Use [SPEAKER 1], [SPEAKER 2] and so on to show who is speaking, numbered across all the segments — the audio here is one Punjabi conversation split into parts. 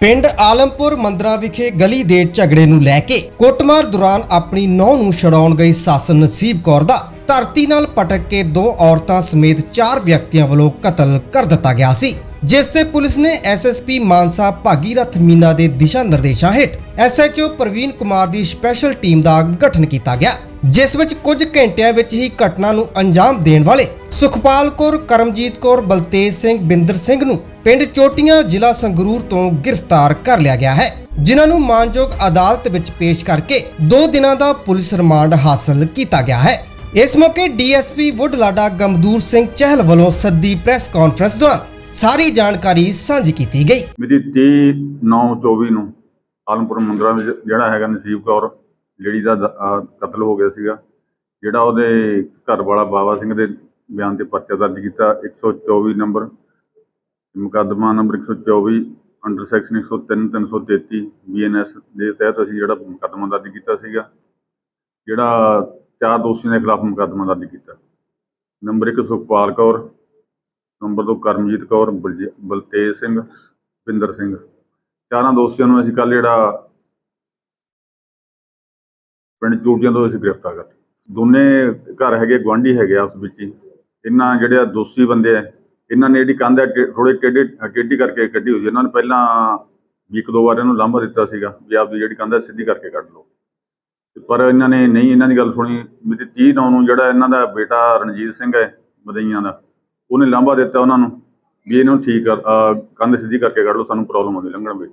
[SPEAKER 1] ਪਿੰਡ ਆਲਮਪੁਰ ਮੰਦਰਾ ਵਿਖੇ ਗਲੀ ਦੇ ਝਗੜੇ ਨੂੰ ਲੈ ਕੇ ਕੁੱਟਮਾਰ ਦੌਰਾਨ ਆਪਣੀ ਨੌ ਨੂੰ ਛਡਾਉਣ ਗਈ ਸਾਸਨ ਨਸੀਬ ਕੌਰ ਦਾ। ਧਰਤੀ ਨਾਲ ਪਟਕ ਕੇ ਦੋ ਔਰਤਾਂ ਸਮੇਤ ਚਾਰ ਵਿਅਕਤੀਆਂ ਵੱਲੋਂ ਕਤਲ ਕਰ ਦਿੱਤਾ ਗਿਆ ਸੀ, ਜਿਸ ਤੇ ਪੁਲਿਸ ਨੇ ਐਸਐਸਪੀ ਮਾਨਸਾ ਭਾਗੀਰਥ ਮੀਨਾ ਦੇ ਦਿਸ਼ਾ ਨਿਰਦੇਸ਼ਾਂ ਹੇਠ ਐਸਐਚਓ ਪ੍ਰਵੀਨ ਕੁਮਾਰ ਦੀ ਸਪੈਸ਼ਲ ਟੀਮ ਦਾ ਗਠਨ ਕੀਤਾ ਗਿਆ। ਜਿਸ ਵਿੱਚ ਕੁਝ ਘੰਟਿਆਂ ਵਿੱਚ ਹੀ ਘਟਨਾ ਨੂੰ ਅੰਜਾਮ ਦੇਣ ਵਾਲੇ ਸੁਖਪਾਲ ਕੌਰ, ਕਰਮਜੀਤ ਕੌਰ, ਬਲਤੇਜ ਸਿੰਘ, ਬਿੰਦਰ ਸਿੰਘ ਨੂੰ ਪਿੰਡ ਚੋਟੀਆਂ ਜ਼ਿਲ੍ਹਾ ਸੰਗਰੂਰ ਤੋਂ ਗ੍ਰਿਫਤਾਰ ਕਰ ਲਿਆ ਗਿਆ ਹੈ, ਜਿਨ੍ਹਾਂ ਨੂੰ ਮਾਨਯੋਗ ਅਦਾਲਤ ਵਿੱਚ ਪੇਸ਼ ਕਰਕੇ 2 ਦਿਨਾਂ ਦਾ ਪੁਲਿਸ ਰਿਮਾਂਡ ਹਾਸਲ ਕੀਤਾ ਗਿਆ ਹੈ। ਇਸ ਮੌਕੇ ਡੀਐਸਪੀ ਵੁੱਡਲਾਡਾ ਗਮਦੂਰ ਸਿੰਘ ਚਹਿਲ ਵੱਲੋਂ ਸੱਦੀ ਪ੍ਰੈਸ ਕਾਨਫਰੰਸ ਦੌਰਾਨ ਸਾਰੀ ਜਾਣਕਾਰੀ ਸਾਂਝੀ ਕੀਤੀ ਗਈ।
[SPEAKER 2] ਮਿਤੀ 30 9 24 ਨੂੰ ਆਲਮਪੁਰ ਮੰਦਰਾਂ ਵਿੱਚ ਜਿਹੜਾ ਹੈਗਾ ਨਸੀਬ ਕੌਰ ਲੇਡੀ ਦਾ ਅਹ ਕਤਲ ਹੋ ਗਿਆ ਸੀਗਾ, ਜਿਹੜਾ ਉਹਦੇ ਘਰ ਵਾਲਾ ਬਾਬਾ ਸਿੰਘ ਦੇ ਬਿਆਨ ਤੇ ਪਰਚਾ ਦਰਜ ਕੀਤਾ 124 ਨੰਬਰ, ਮੁਕੱਦਮਾ ਨੰਬਰ 124 ਅੰਡਰ ਸੈਕਸ਼ਨ 103 333 ਬੀਐਨਐਸ ਦੇ ਤਹਿਤ ਅਸੀਂ ਜਿਹੜਾ ਮੁਕੱਦਮਾ ਦਰਜ ਕੀਤਾ ਸੀਗਾ, ਜਿਹੜਾ ਚਾਰ ਦੋਸ਼ੀਆਂ ਦੇ ਖਿਲਾਫ ਮੁਕੱਦਮਾ ਦਰਜ ਕੀਤਾ। ਨੰਬਰ 1 ਸੁਖਪਾਲ ਕੌਰ, ਨੰਬਰ 2 ਕਰਮਜੀਤ ਕੌਰ ਬਲਜ- ਬਲਤੇਜ ਸਿੰਘ, ਬਿੰਦਰ ਸਿੰਘ। ਚਾਰਾਂ ਦੋਸ਼ੀਆਂ ਨੂੰ ਅਸੀਂ ਕੱਲ ਜਿਹੜਾ ਪਿੰਡ ਚੋਟੀਆਂ ਤੋਂ ਅਸੀਂ ਗ੍ਰਿਫਤਾਰ ਕਰ ਦੋਨੇ ਘਰ ਹੈਗੇ ਗਵਾਂਢੀ ਹੈਗੇ ਆ ਉਸ ਵਿੱਚ ਹੀ। ਇਹਨਾਂ ਜਿਹੜੇ ਆ ਦੋਸ਼ੀ ਬੰਦੇ ਆ, ਇਹਨਾਂ ਨੇ ਜਿਹੜੀ ਕੰਧ ਹੈ ਥੋੜੇ ਟੇਢੀ ਟੇਢੀ ਕਰਕੇ ਕੱਢੀ ਹੋਈ ਹੈ। ਇਹਨਾਂ ਨੇ ਪਹਿਲਾਂ ਵੀ ਇੱਕ ਦੋ ਵਾਰ ਇਹਨੂੰ ਲਾਂਭਾ ਦਿੱਤਾ ਸੀਗਾ ਵੀ ਆਪਦੀ ਜਿਹੜੀ ਕੰਧ ਹੈ ਸਿੱਧੀ ਕਰਕੇ ਕੱਢ ਲਓ। ਪਰ ਇਹਨਾਂ ਨੇ ਨਹੀਂ ਇਹਨਾਂ ਦੀ ਗੱਲ ਸੁਣੀ। ਮਿਤੀ 30 ਨੌ ਨੂੰ ਜਿਹੜਾ ਇਹਨਾਂ ਦਾ ਬੇਟਾ ਰਣਜੀਤ ਸਿੰਘ ਹੈ, ਮਦਈਆਂ ਦਾ, ਉਹਨੇ ਲਾਂਭਾ ਦਿੱਤਾ ਉਹਨਾਂ ਨੂੰ ਵੀ ਇਹਨੂੰ ਠੀਕ ਕਰ ਕੰਧ ਸਿੱਧੀ ਕਰਕੇ ਕੱਢ ਲਓ, ਸਾਨੂੰ ਪ੍ਰੋਬਲਮ ਆਉਂਦੀ ਲੰਘਣ ਵਿੱਚ।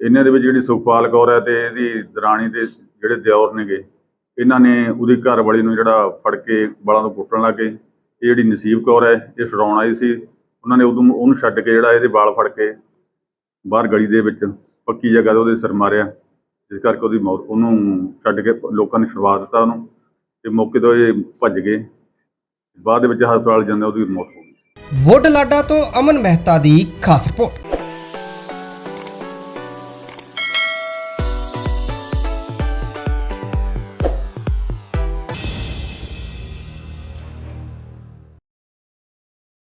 [SPEAKER 2] ਇਹਨਾਂ ਦੇ ਵਿੱਚ ਜਿਹੜੀ ਸੁਖਪਾਲ ਕੌਰ ਹੈ ਤੇ ਇਹਦੀ ਦਰਾਣੀ ਦੇ ਜਿਹੜੇ ਦਿਓਰ ਨੇਗੇ, ਇਹਨਾਂ ਨੇ ਉਹਦੀ ਘਰ ਵਾਲੀ ਨੂੰ ਜਿਹੜਾ ਫੜ ਕੇ ਬਾਲਾਂ ਤੋਂ ਕੁੱਟਣ ਲੱਗੇ ਇਹ ਜਿਹੜੀ ਨਸੀਬ ਕੌਰ ਹੈ, ਇਹ ਛਡਾਉਣ ਆਈ ਸੀ। ਉਹਨਾਂ ਨੇ ਉਦੋਂ ਉਹਨੂੰ ਛੱਡ ਕੇ ਜਿਹੜਾ ਇਹਦੇ ਵਾਲ ਫੜ ਕੇ ਬਾਹਰ ਗਲੀ ਦੇ ਵਿੱਚ ਪੱਕੀ ਜਗ੍ਹਾ ਤੇ ਉਹਦੇ ਸਿਰ ਮਾਰਿਆ, ਜਿਸ ਕਰਕੇ ਉਹਦੀ ਮੌਤ, ਉਹਨੂੰ ਛੱਡ ਕੇ ਲੋਕਾਂ ਨੇ ਛੁਡਵਾ ਦਿੱਤਾ ਉਹਨੂੰ ਤੇ ਮੌਕੇ ਤੋਂ ਇਹ ਭੱਜ ਗਏ। ਬਾਅਦ ਦੇ ਵਿੱਚ ਹਸਪਤਾਲ ਜਾਂਦੇ ਉਹਦੀ ਮੌਤ ਹੋ ਗਈ
[SPEAKER 1] ਵੁੱਡਲਾਡਾ ਤੋਂ ਅਮਨ ਮਹਿਤਾ ਦੀ ਖਾਸ ਰਿਪੋਰਟ।